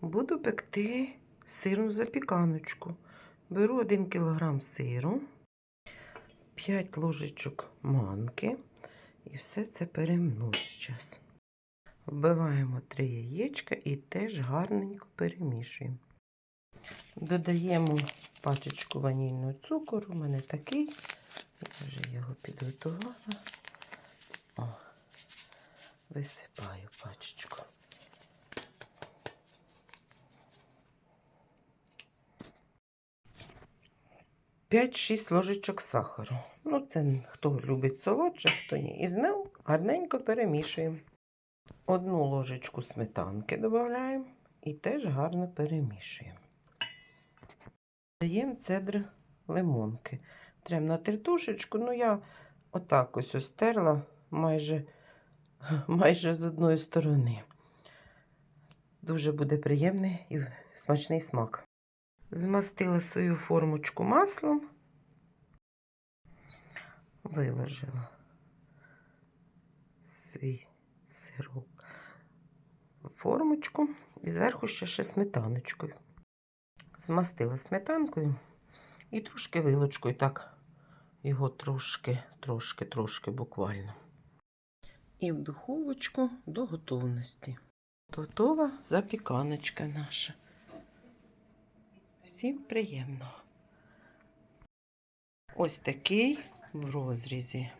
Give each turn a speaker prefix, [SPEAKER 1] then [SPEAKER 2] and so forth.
[SPEAKER 1] буду пекти сирну запіканочку. Беру 1 кг сиру, 5 ложечок манки і все це перемну зараз. Вбиваємо 3 яєчка і теж гарненько перемішуємо. Додаємо пачечку ванільного цукору. У мене такий. Я вже його підготувала. О, висипаю пачечку. П'ять-шість ложечок сахару. Ну, це хто любить солодше, хто ні. І знову гарненько перемішуємо. Одну ложечку сметанки додаємо і теж гарно перемішуємо. Даємо цедр лимонки. Трем на тертушечку. Ну, я отак ось ось стерла майже, майже з одної сторони. Дуже буде приємний і смачний смак. Змастила свою формочку маслом, виложила свій сирок в формочку і зверху ще, ще сметаночкою. Змастила сметанкою і трошки вилочкою, так, його трошки, трошки, трошки буквально. І в духовочку до готовності. Готова запіканочка наша. Всім приємного. Ось такий в розрізі.